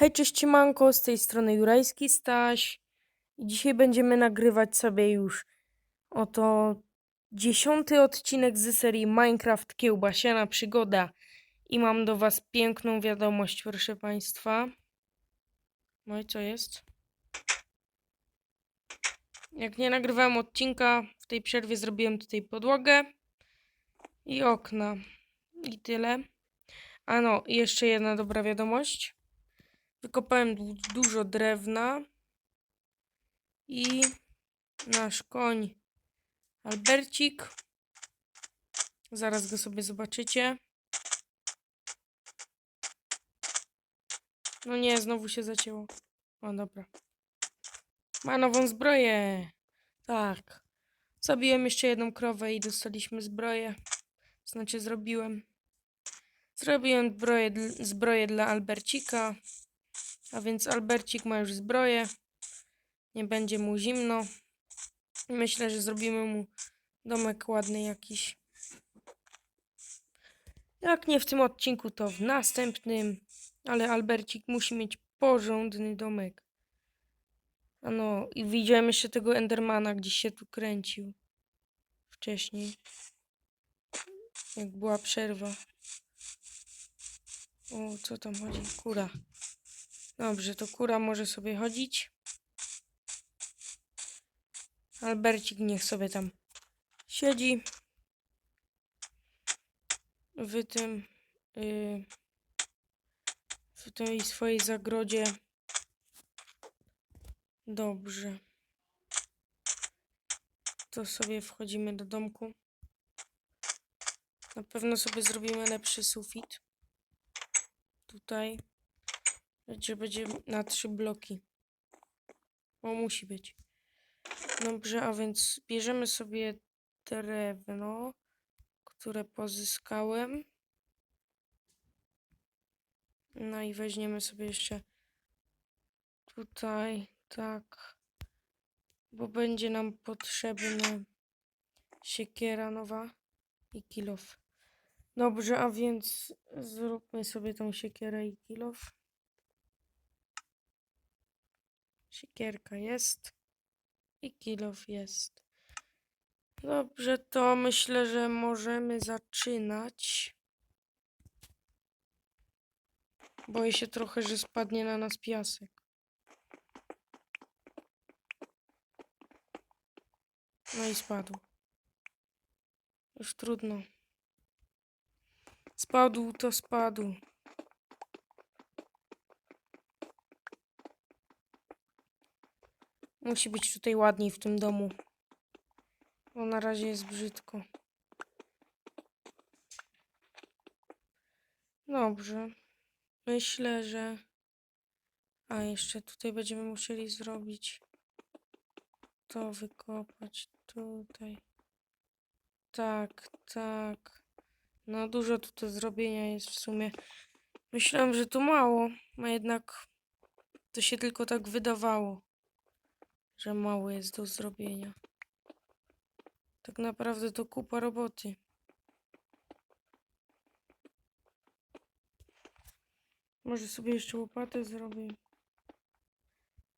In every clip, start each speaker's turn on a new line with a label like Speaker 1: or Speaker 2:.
Speaker 1: Hej, cześć, manko, z tej strony Jurajski Staś. Dzisiaj będziemy nagrywać sobie już oto dziesiąty odcinek z serii Minecraft Kiełbasiana Przygoda. I mam do was piękną wiadomość, proszę państwa. No i co jest? Jak nie nagrywałem odcinka, w tej przerwie zrobiłem tutaj podłogę i okna. I tyle. A no, jeszcze jedna dobra wiadomość. Wykopałem du- dużo drewna i nasz koń Albercik. Zaraz go sobie zobaczycie. No nie, znowu się zacięło. O, dobra. Ma nową zbroję. Tak. Zabiłem jeszcze jedną krowę i dostaliśmy zbroję. Znaczy zrobiłem. Zrobiłem zbroję, zbroję dla Albercika. A więc Albercik ma już zbroję. Nie będzie mu zimno. Myślę, że zrobimy mu domek ładny jakiś. Jak nie w tym odcinku, to w następnym. Ale Albercik musi mieć porządny domek. Ano, i widziałem jeszcze tego Endermana, gdzieś się tu kręcił. Wcześniej. Jak była przerwa. O, co tam chodzi? Kura. Dobrze, to kura może sobie chodzić. Albercik niech sobie tam siedzi. W tym. Yy, w tej swojej zagrodzie. Dobrze. To sobie wchodzimy do domku. Na pewno sobie zrobimy lepszy sufit. Tutaj. Gdzie będzie na trzy bloki. O, musi być. Dobrze, a więc bierzemy sobie drewno, które pozyskałem. No i weźmiemy sobie jeszcze tutaj, tak, bo będzie nam potrzebna siekiera nowa i kilof. Dobrze, a więc zróbmy sobie tą siekierę i kilof. Siekierka jest. I kilof jest. Dobrze, to myślę, że możemy zaczynać. Boję się trochę, że spadnie na nas piasek. No i spadł. Już trudno. Spadł to spadł. Musi być tutaj ładniej w tym domu. Bo na razie jest brzydko. Dobrze. Myślę, że. A jeszcze tutaj będziemy musieli zrobić. To wykopać tutaj. Tak, tak. No dużo tu do zrobienia jest w sumie. Myślałem, że to mało, a jednak to się tylko tak wydawało że mało jest do zrobienia. Tak naprawdę to kupa roboty. Może sobie jeszcze łopatę zrobię.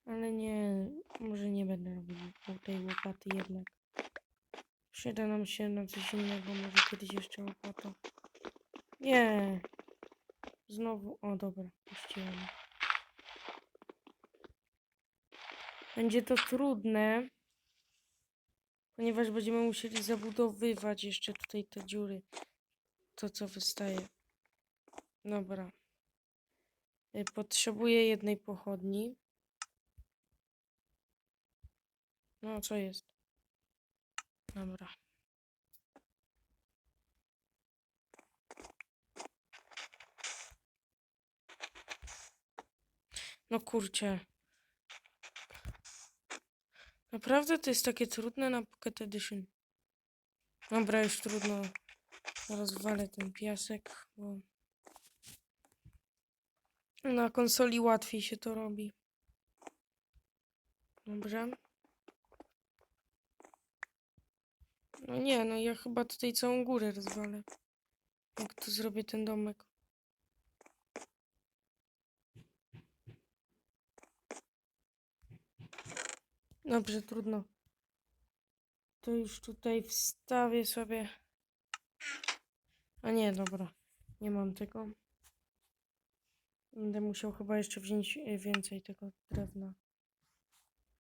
Speaker 1: Ale nie, może nie będę robił tej łopaty jednak. Przyda nam się na coś innego, może kiedyś jeszcze łopata. Nie. Znowu, o dobra, puściłem. Będzie to trudne, ponieważ będziemy musieli zabudowywać jeszcze tutaj te dziury. To, co wystaje. Dobra. Y, Potrzebuję jednej pochodni. No, co jest? Dobra. No kurczę. Naprawdę to jest takie trudne na Pocket Edition. Dobra, już trudno. Rozwalę ten piasek, bo na konsoli łatwiej się to robi. Dobrze. No nie, no ja chyba tutaj całą górę rozwalę. Jak tu zrobię ten domek. Dobrze, trudno. To już tutaj wstawię sobie. A nie, dobra. Nie mam tego. Będę musiał chyba jeszcze wziąć e, więcej tego drewna.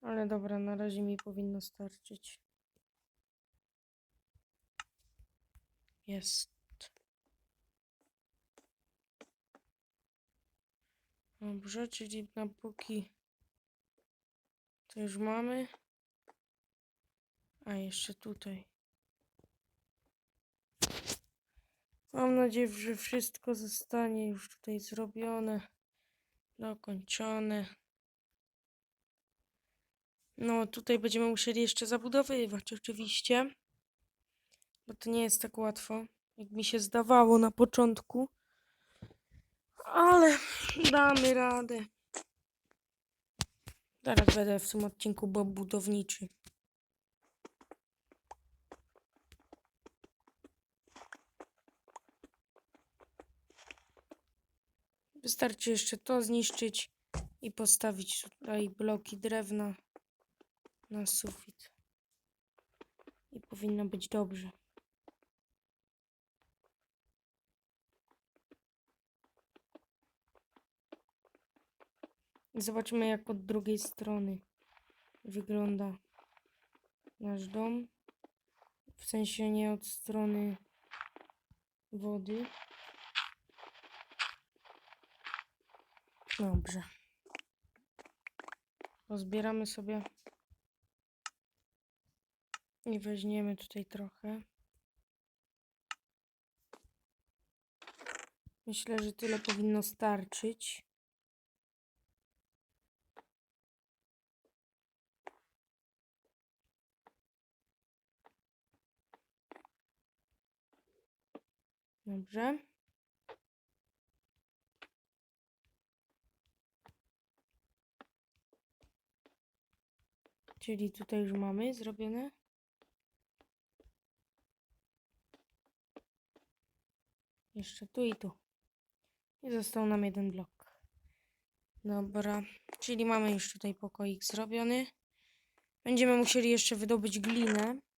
Speaker 1: Ale dobra, na razie mi powinno starczyć. Jest. Dobrze, czyli na póki to już mamy. A jeszcze tutaj. Mam nadzieję, że wszystko zostanie już tutaj zrobione, dokończone. No, tutaj będziemy musieli jeszcze zabudowywać, oczywiście, bo to nie jest tak łatwo, jak mi się zdawało na początku, ale damy radę. Zaraz będę w tym odcinku Bob budowniczy. Wystarczy jeszcze to zniszczyć i postawić tutaj bloki drewna na sufit. I powinno być dobrze. Zobaczmy jak od drugiej strony wygląda nasz dom. W sensie nie od strony wody. Dobrze. Pozbieramy sobie i weźmiemy tutaj trochę. Myślę, że tyle powinno starczyć. Dobrze. Czyli tutaj już mamy zrobione. Jeszcze tu i tu. I został nam jeden blok. Dobra, czyli mamy już tutaj pokoik zrobiony. Będziemy musieli jeszcze wydobyć glinę.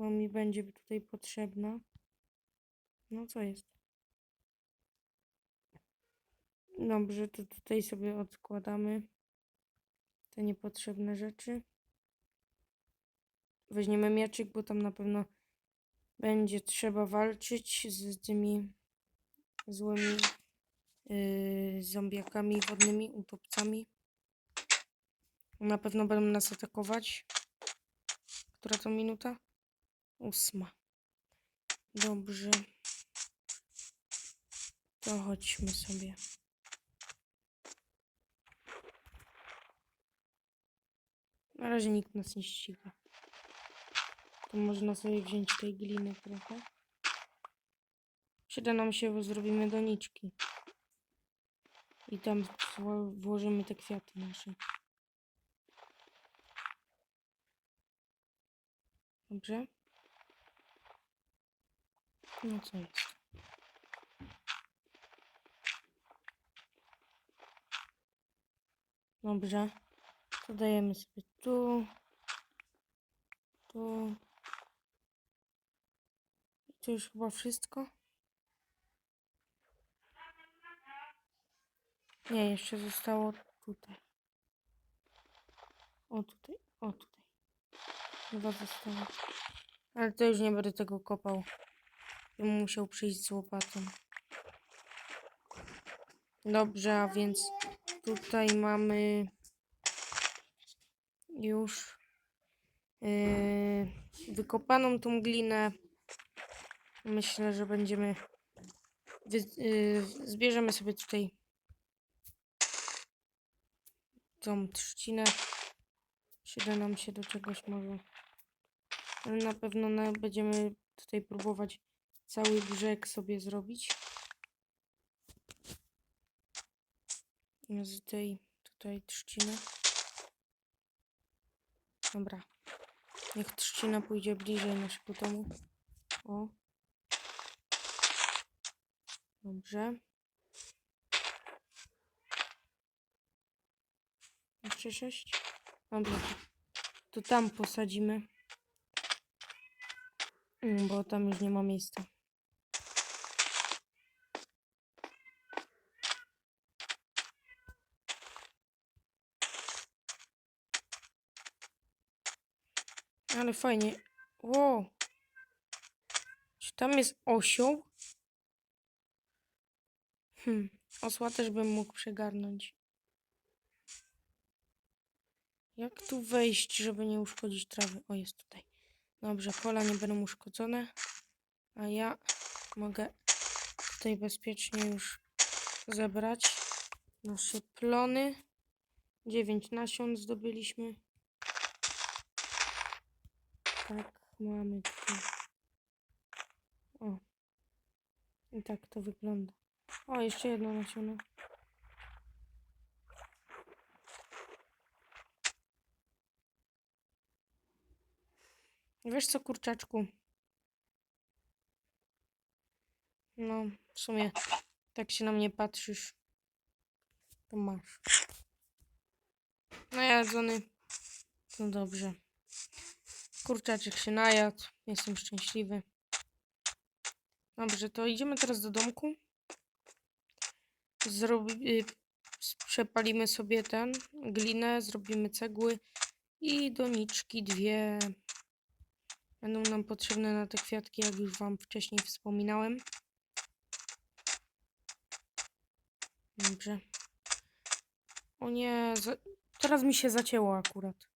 Speaker 1: Bo mi będzie tutaj potrzebna. No co jest? Dobrze, to tutaj sobie odkładamy te niepotrzebne rzeczy. Weźmiemy mieczyk, bo tam na pewno będzie trzeba walczyć z tymi złymi yy, zombiakami wodnymi, utopcami. Na pewno będą nas atakować. Która to minuta? Ósma. Dobrze. To chodźmy sobie. Na razie nikt nas nie ściga. To można sobie wziąć tej gliny trochę. Przyda nam się, bo zrobimy doniczki. I tam wło- włożymy te kwiaty nasze. Dobrze? No co jest? Dobrze. To dajemy sobie tu. Tu. I to już chyba wszystko. Nie, jeszcze zostało tutaj. O tutaj, o tutaj. Chyba zostało. Ale to już nie będę tego kopał. Musiał przyjść z łopatą. Dobrze, a więc tutaj mamy już yy, wykopaną tą glinę. Myślę, że będziemy. Wy, yy, zbierzemy sobie tutaj tą trzcinę. Przyda nam się do czegoś może. Ale na pewno będziemy tutaj próbować cały brzeg sobie zrobić. Z tej tutaj trzciny. Dobra. Niech trzcina pójdzie bliżej naszego domu. O. Dobrze. Jeszcze sześć? Dobra, to, tam posadzimy. Mm, Bo tam już nie ma miejsca. Ale fajnie. Wow. Czy tam jest osioł? Hmm. Osła też bym mógł przegarnąć. Jak tu wejść, żeby nie uszkodzić trawy? O, jest tutaj. Dobrze, pola nie będą uszkodzone. A ja mogę tutaj bezpiecznie już zebrać nasze plony. 9 nasion zdobyliśmy. Tak, mamy tutaj. O. I tak to wygląda. O, jeszcze jedno nasiono. Wiesz co, kurczaczku? No, w sumie tak się na mnie patrzysz, to masz. Najadzony. No dobrze. Kurczaczek się najadł. Jestem szczęśliwy. Dobrze, to idziemy teraz do domku. Zrobi... y, Przepalimy sobie ten glinę, zrobimy cegły i doniczki dwie. Będą nam potrzebne na te kwiatki, jak już wam wcześniej wspominałem. Dobrze. O nie, za... teraz mi się zacięło akurat.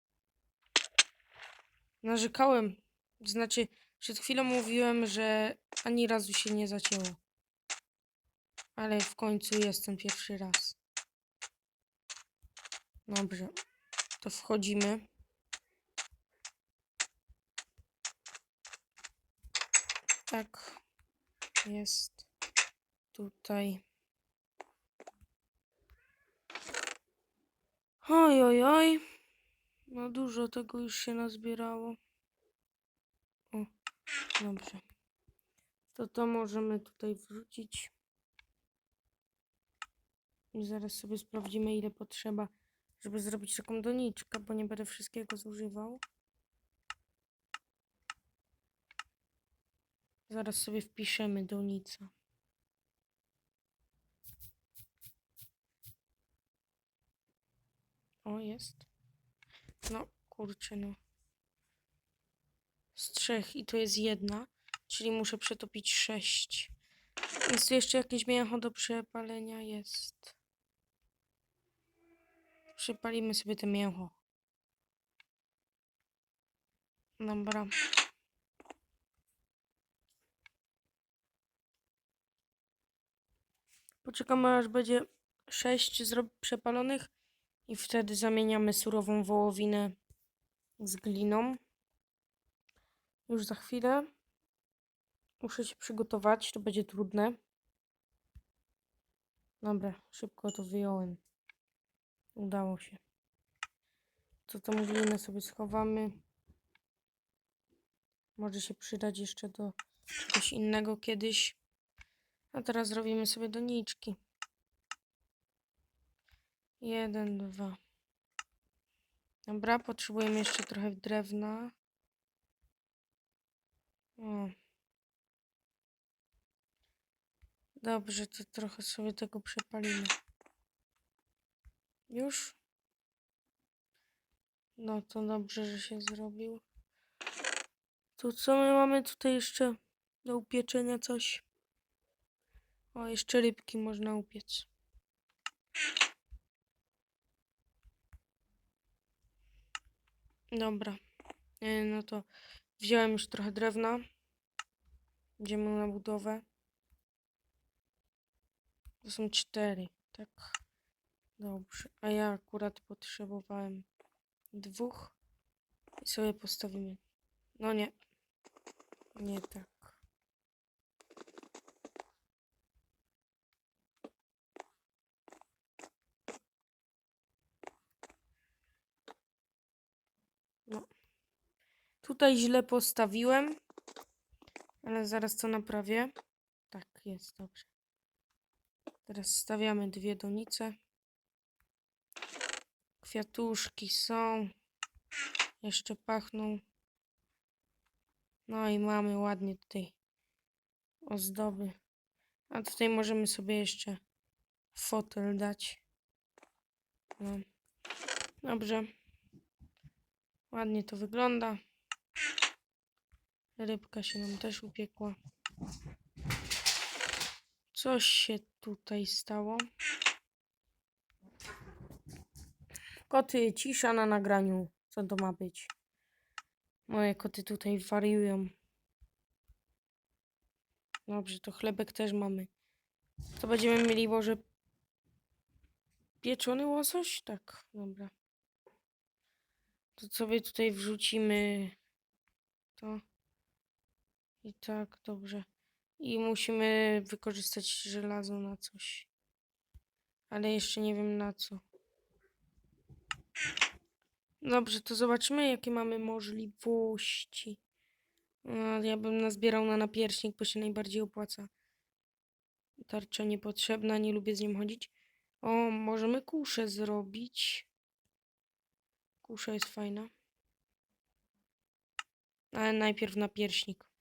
Speaker 1: Narzekałem. Znaczy, przed chwilą mówiłem, że ani razu się nie zacięło. Ale w końcu jestem pierwszy raz. Dobrze. To wchodzimy. Tak. Jest tutaj. Oj, oj, oj. No dużo tego już się nazbierało. O, dobrze. To to możemy tutaj wrzucić. I zaraz sobie sprawdzimy, ile potrzeba, żeby zrobić taką doniczkę, bo nie będę wszystkiego zużywał. Zaraz sobie wpiszemy donica. O, jest. No, kurczę, no. Z trzech i to jest jedna, czyli muszę przetopić sześć. Więc tu jeszcze jakieś mięcho do przepalenia jest. Przepalimy sobie te mięcho. Dobra. Poczekamy aż będzie sześć przepalonych i wtedy zamieniamy surową wołowinę z gliną. Już za chwilę. Muszę się przygotować, to będzie trudne. Dobra, szybko to wyjąłem. Udało się. To tą glinę sobie schowamy. Może się przydać jeszcze do czegoś innego kiedyś. A teraz zrobimy sobie doniczki. Jeden, dwa. Dobra, potrzebujemy jeszcze trochę drewna. O. Dobrze, to trochę sobie tego przepalimy. Już? No to dobrze, że się zrobił. To co my mamy tutaj jeszcze do upieczenia coś? O, jeszcze rybki można upiec. Dobra. E, No to wziąłem już trochę drewna. Idziemy na budowę. To są cztery, tak? Dobrze. A ja akurat potrzebowałem dwóch. I sobie postawimy. No nie. Nie tak. No. Tutaj źle postawiłem. Ale zaraz to naprawię. Tak, jest dobrze. Teraz stawiamy dwie donice. Kwiatuszki są. Jeszcze pachną. No i mamy ładnie tutaj ozdoby. A tutaj możemy sobie jeszcze fotel dać. No. Dobrze. Ładnie to wygląda. Rybka się nam też upiekła. Coś się tutaj stało. Koty, cisza na nagraniu. Co to ma być? Moje koty tutaj wariują. Dobrze, to chlebek też mamy. To będziemy mieli może pieczony łosoś? Tak, dobra. To sobie tutaj wrzucimy to. I tak, dobrze. I musimy wykorzystać żelazo na coś. Ale jeszcze nie wiem na co. Dobrze, to zobaczymy, jakie mamy możliwości. No, ja bym nazbierał na napierśnik, bo się najbardziej opłaca. Tarcza niepotrzebna, nie lubię z nim chodzić. O, możemy kuszę zrobić. Kusza jest fajna. Ale najpierw napierśnik.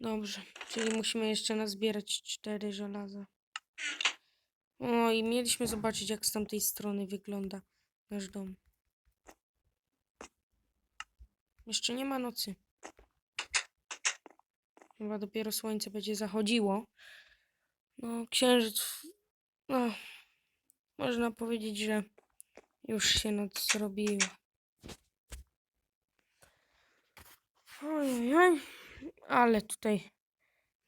Speaker 1: Dobrze, czyli musimy jeszcze nazbierać cztery żelaza. O, i mieliśmy zobaczyć, jak z tamtej strony wygląda nasz dom. Jeszcze nie ma nocy. Chyba dopiero słońce będzie zachodziło. No, księżyc. No, można powiedzieć, że już się noc zrobiła. Ojej, ale tutaj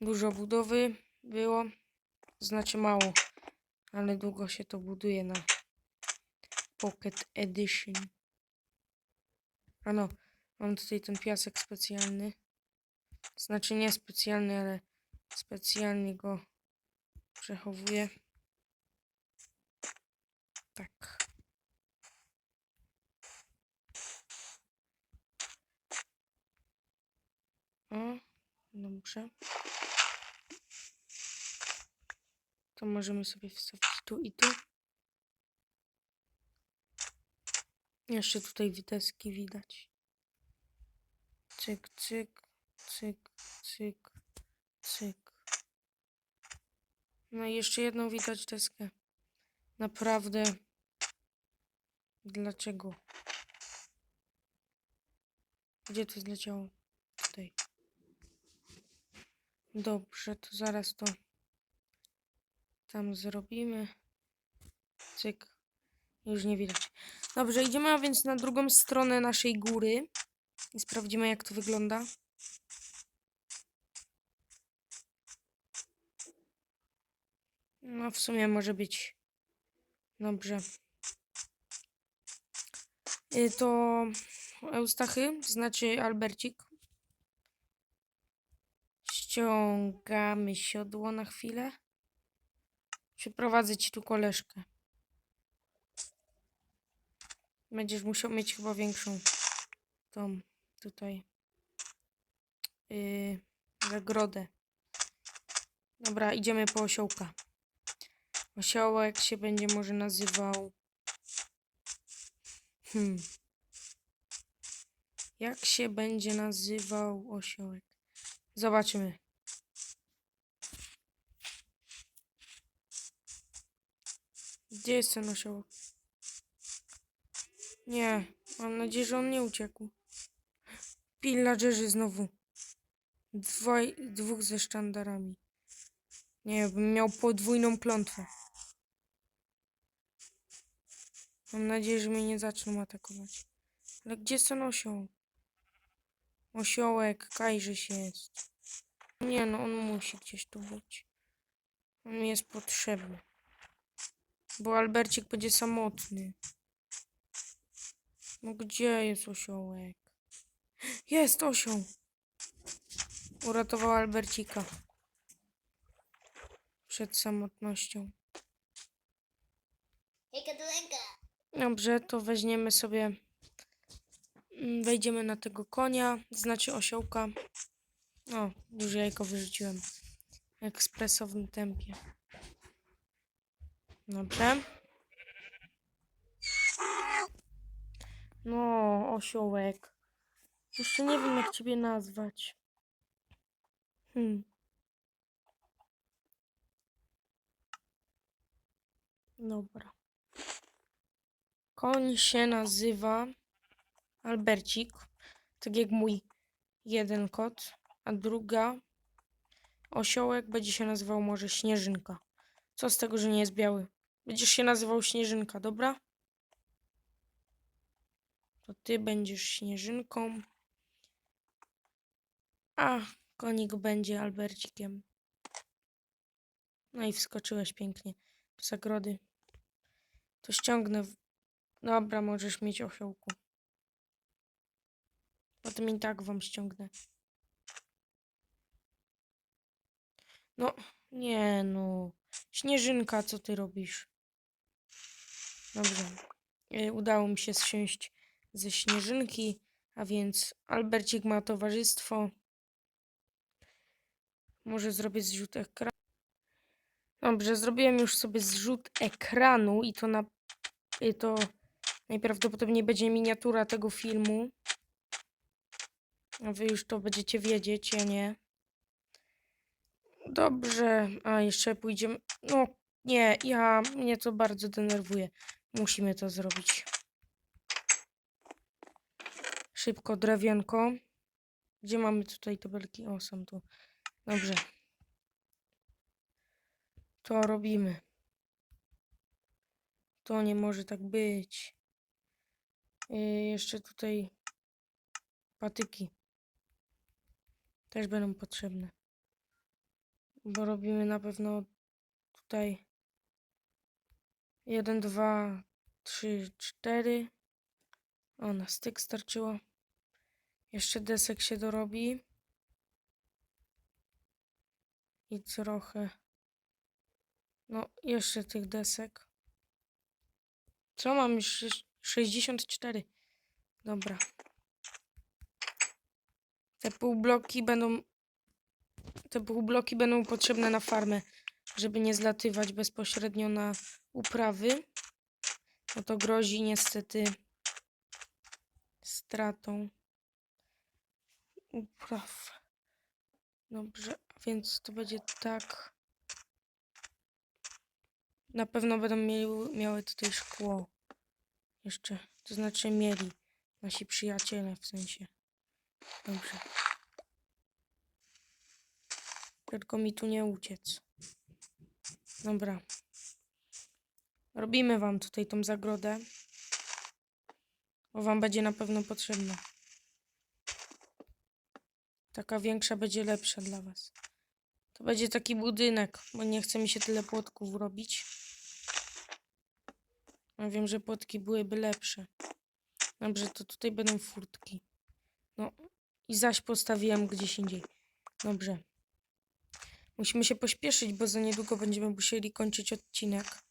Speaker 1: dużo budowy było. Znaczy mało, ale długo się to buduje na Pocket Edition. A no, mam tutaj ten piasek specjalny. Znaczy nie specjalny, ale specjalnie go przechowuję. Tak. O, dobrze. To możemy sobie wstawić tu i tu. Jeszcze tutaj deski widać. Cyk, cyk, cyk, cyk, cyk. No i jeszcze jedną widać deskę. Naprawdę. Dlaczego? Gdzie to zleciało? Tutaj. Dobrze, to zaraz to tam zrobimy. Cyk. Już nie widać. Dobrze, idziemy więc na drugą stronę naszej góry i sprawdzimy jak to wygląda. No w sumie może być dobrze. Y, To Eustachy, znaczy Albercik. Ściągamy siodło na chwilę. Przyprowadzę ci tu koleżkę. Będziesz musiał mieć chyba większą tą tutaj yy, zagrodę. Dobra, idziemy po osiołka. Osiołek się będzie może nazywał. Hmm. Jak się będzie nazywał osiołek? Zobaczymy. Gdzie jest ten osiołek? Nie, mam nadzieję, że on nie uciekł. Pillagerzy znowu. Dwoj, dwóch ze sztandarami. Nie, bym miał podwójną klątwę. Mam nadzieję, że mnie nie zaczną atakować. Ale gdzie jest ten osioł? Osiołek, kajżyś jest. Nie no, on musi gdzieś tu być. On mi jest potrzebny. Bo Albercik będzie samotny. No gdzie jest osiołek? Jest osioł! Uratował Albercika. Przed samotnością. Dobrze, to weźmiemy sobie. mm, Wejdziemy na tego konia, znaczy osiołka. O, już jajko wyrzuciłem. W ekspresowym tempie. Dobrze. No, osiołek. Jeszcze nie wiem, jak ciebie nazwać. Hmm. Dobra. Koń się nazywa Albercik, tak jak mój jeden kot, a druga osiołek będzie się nazywał może Śnieżynka. Co z tego, że nie jest biały? Będziesz się nazywał Śnieżynka, dobra? To ty będziesz Śnieżynką, a konik będzie Albercikiem. No i wskoczyłeś pięknie do zagrody. To ściągnę. W... Dobra, możesz mieć osiołku. Potem i tak wam ściągnę. No, nie no. Śnieżynka, co ty robisz? Dobrze. E, Udało mi się zsiąść ze śnieżynki, a więc Albercik ma towarzystwo. Może zrobię zrzut ekranu. Dobrze, zrobiłem już sobie zrzut ekranu i to na i to najprawdopodobniej będzie miniatura tego filmu. A wy już to będziecie wiedzieć, ja nie. Dobrze, a jeszcze pójdziemy. No nie, ja mnie to bardzo denerwuje. Musimy to zrobić. Szybko, drewienko. Gdzie mamy tutaj te belki? O, są tu. Dobrze. To robimy. To nie może tak być. Yy, jeszcze tutaj patyki. Też będą potrzebne. Bo robimy na pewno tutaj jeden, dwa, trzy, cztery. O, na styk starczyło. Jeszcze desek się dorobi. I trochę. No, jeszcze tych desek. Co mam już? Sze- 64. Dobra. Te półbloki będą. Te półbloki będą potrzebne na farmę, żeby nie zlatywać bezpośrednio na uprawy. No to grozi niestety stratą upraw. Dobrze, więc to będzie tak. Na pewno będą mieli, miały tutaj szkło. Jeszcze, to znaczy mieli nasi przyjaciele w sensie. Dobrze. Tylko mi tu nie uciec. Dobra. Robimy wam tutaj tą zagrodę. Bo wam będzie na pewno potrzebna. Taka większa będzie lepsza dla was. To będzie taki budynek, bo nie chce mi się tyle płotków robić. Ja wiem, że płotki byłyby lepsze. Dobrze, to tutaj będą furtki. No i zaś postawiłem gdzieś indziej. Dobrze. Musimy się pośpieszyć, bo za niedługo będziemy musieli kończyć odcinek.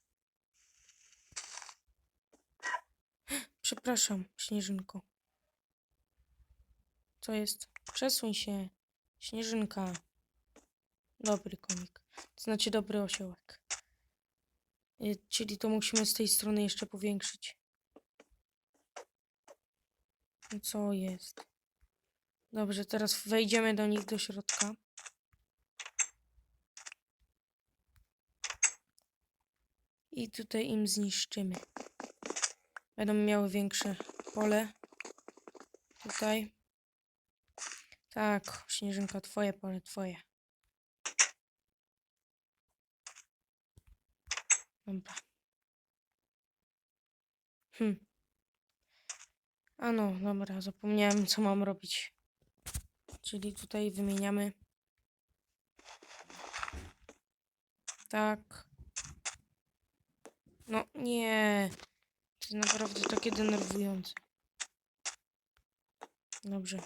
Speaker 1: Przepraszam, Śnieżynko. Co jest? Przesuń się. Śnieżynka. Dobry komik. To znaczy dobry osiołek. Y, Czyli to musimy z tej strony jeszcze powiększyć. Co jest? Dobrze, teraz wejdziemy do nich do środka. I tutaj im zniszczymy. Będą miały większe pole. Tutaj. Tak, Śnieżynka, twoje pole, twoje. Dobra. Hm. A no, dobra, zapomniałem co mam robić. Czyli tutaj wymieniamy. Tak. No nie. To jest naprawdę takie denerwujące. Dobrze.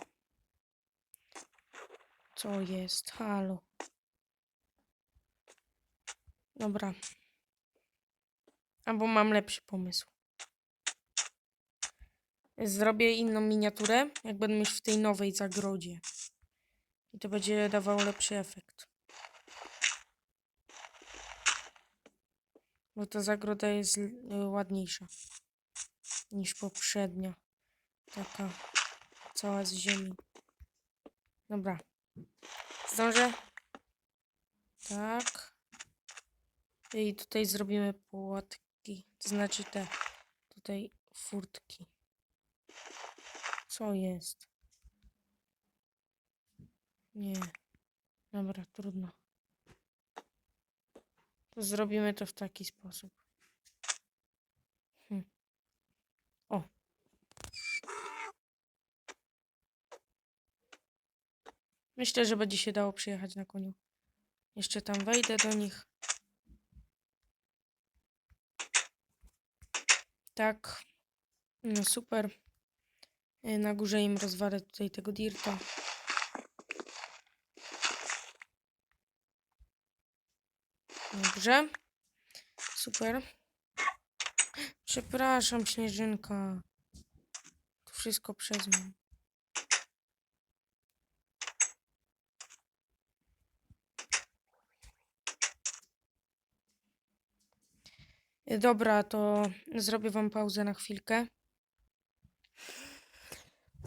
Speaker 1: Co jest? Halo. Dobra. Albo mam lepszy pomysł. Zrobię inną miniaturę, jak będę mieć w tej nowej zagrodzie. I to będzie dawało lepszy efekt. Bo ta zagroda jest l- ładniejsza niż poprzednia. Taka cała z ziemi. Dobra. Zdążę? Tak. I tutaj zrobimy płotki. To znaczy te tutaj furtki. Co jest? Nie. Dobra, trudno. To zrobimy to w taki sposób. Hm. O. Myślę, że będzie się dało przyjechać na koniu. Jeszcze tam wejdę do nich. Tak. No super. Y, Na górze im rozwalę tutaj tego dirta. Dobrze. Super. Przepraszam, Śnieżynka. To wszystko przez mnie. Y, Dobra, to zrobię wam pauzę na chwilkę.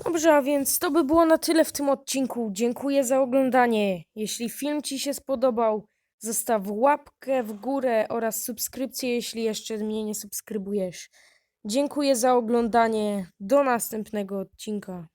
Speaker 1: Dobrze, a więc to by było na tyle w tym odcinku. Dziękuję za oglądanie. Jeśli film Ci się spodobał, zostaw łapkę w górę oraz subskrypcję, jeśli jeszcze mnie nie subskrybujesz. Dziękuję za oglądanie. Do następnego odcinka.